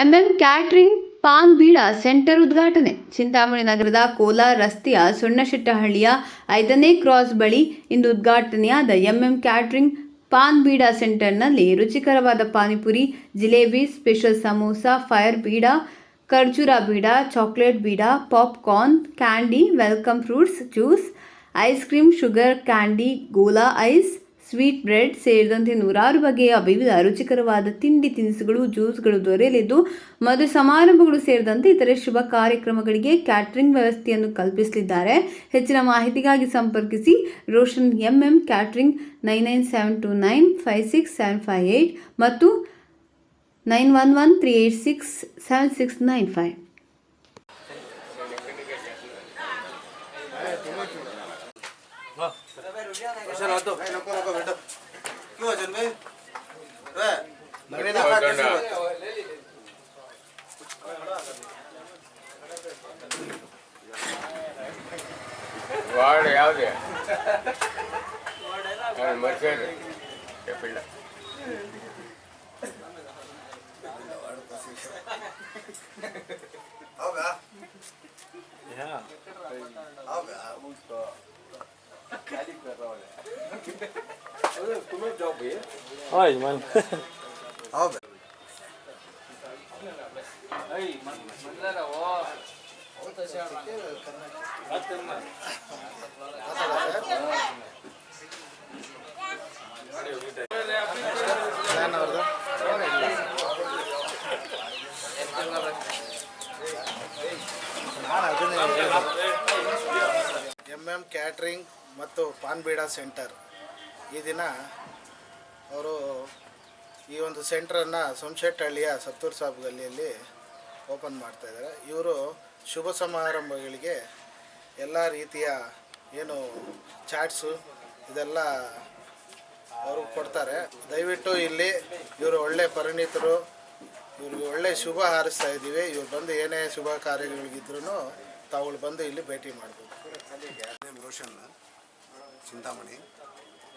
MM catering paan beeda center ಉದ್ಘಾಟನೆ. ಚಿಂತಾಮಣಿ ನಗರದ ಕೋಲಾರ ರಸ್ತೆಯ ಸುಣ್ಣಶೆಟ್ಟಹಳ್ಳಿಯ ಐದನೇ ಕ್ರಾಸ್ ಬಳಿ ಇಂದು ಉದ್ಘಾಟನೆಯಾದ ಎಂಎಂ ಕ್ಯಾಟ್ರಿಂಗ್ ಪಾನ್ ಬೀಡಾ ಸೆಂಟರ್ನಲ್ಲಿ ರುಚಿಕರವಾದ ಪಾನಿಪುರಿ, ಜಿಲೇಬಿ, ಸ್ಪೆಷಲ್ ಸಮೋಸ, ಫೈರ್ ಬೀಡ, ಖರ್ಜೂರ ಬೀಡ, chocolate ಬೀಡ, popcorn, candy, welcome fruits, juice, ice cream, sugar, candy, Gola ice sweet bread ಸೇರಿದಂತೆ ನೂರಾರು ಬಗೆಯ ವಿವಿಧ ರುಚಿಕರವಾದ ತಿಂಡಿ ತಿನಿಸುಗಳು, ಜ್ಯೂಸ್ಗಳು ದೊರೆಯಲಿದ್ದು, ಮದುವೆ ಸಮಾರಂಭಗಳು ಸೇರಿದಂತೆ ಇತರೆ ಶುಭ ಕಾರ್ಯಕ್ರಮಗಳಿಗೆ ಕ್ಯಾಟ್ರಿಂಗ್ ವ್ಯವಸ್ಥೆಯನ್ನು ಕಲ್ಪಿಸಲಿದ್ದಾರೆ. ಹೆಚ್ಚಿನ ಮಾಹಿತಿಗಾಗಿ ಸಂಪರ್ಕಿಸಿ Roshan MM catering nine nine seven two nine five six seven five eight ಮತ್ತು nine one one three eight six seven six nine five. वाह चलो तो रुको रुको बैठो क्यों अजन भाई वे लगने ना खा कैसे बात वार्ड याद है वार्ड है ना अरे मर्चेंट क्या पिल्ला होगा या ಅವನು ಸ್ಕೂಲ್ ಜಾಬ್ ಇದೇ ಆಯ್ ಮನ್ ಅವ್ವ ಮತ್ತು ಪಾನ್ಬೀಡಾ ಸೆಂಟರ್ ಈ ದಿನ ಅವರು ಈ ಒಂದು ಸೆಂಟ್ರನ್ನು ಸೋಮಶೆಟ್ಟಹಳ್ಳಿಯ ಸತ್ತೂರ್ ಸಾಬ್ ಗಲ್ಲಿಯಲ್ಲಿ ಓಪನ್ ಮಾಡ್ತಾಯಿದ್ದಾರೆ ಇವರು ಶುಭ ಸಮಾರಂಭಗಳಿಗೆ ಎಲ್ಲ ರೀತಿಯ ಏನು ಚಾಟ್ಸು ಇದೆಲ್ಲ ಅವರು ಕೊಡ್ತಾರೆ. ದಯವಿಟ್ಟು ಇಲ್ಲಿ ಇವರು ಒಳ್ಳೆ ಪರಿಣಿತರು, ಇವ್ರಿಗೆ ಒಳ್ಳೆ ಶುಭ ಹಾರಿಸ್ತಾ ಇದ್ದೀವಿ. ಇವ್ರು ಬಂದು ಏನೇ ಶುಭ ಕಾರ್ಯಗಳಿಗಿದ್ರು ತಾವುಗಳು ಬಂದು ಇಲ್ಲಿ ಭೇಟಿ ಮಾಡ್ಬೋದು. ರೋಷನ್ ಚಿಂತಾಮಣಿ.